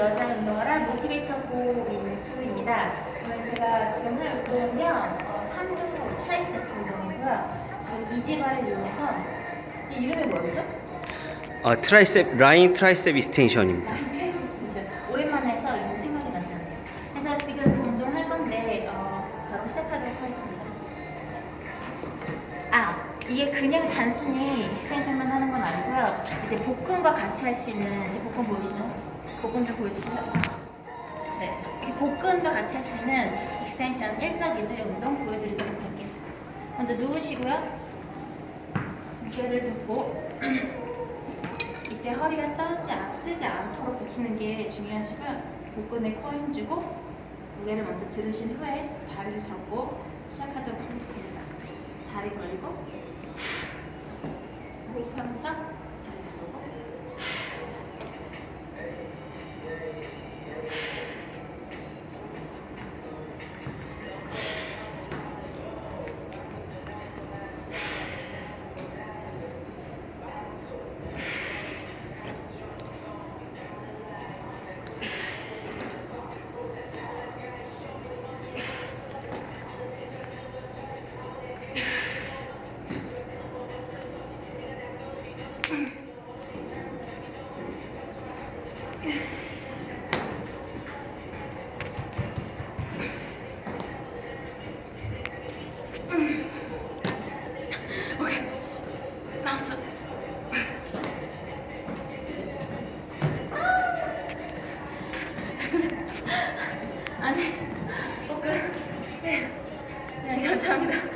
여자 운동을 할 모티베이터 호흡인 수입니다. 오늘 제가 지금 할 운동은요, 어, 삼두 트라이셉스 운동이고요. 지금 이지바를 이용해서 이 이름이 뭐였죠? 아, 트라이셉 라인 트라이셉 이스텐션입니다. 트라이셉스 오랜만에 해서 이름 생각이 나지 않네요. 그래서 지금 그 운동 할 건데 어, 바로 시작하도록 하겠습니다. 아 이게 그냥 단순히 익스텐션만 하는 건 아니고요. 이제 복근과 같이 할 수 있는 제 복근 보이시나요? 복근 좀 보여주시나요? 네, 이 복근과 같이 할 수 있는 익스텐션 일석이조의 운동 보여드리도록 할게요. 먼저 누우시고요. 무게를 듣고 이때 허리가 떠지 않, 뜨지 않도록 붙이는 게 중요하시고요. 복근에 코 힘주고 무게를 먼저 들으신 후에 다리를 접고 시작하도록 하겠습니다. 다리 벌리고 호흡하면서 아니, 어, 그, 네, 네, 감사합니다.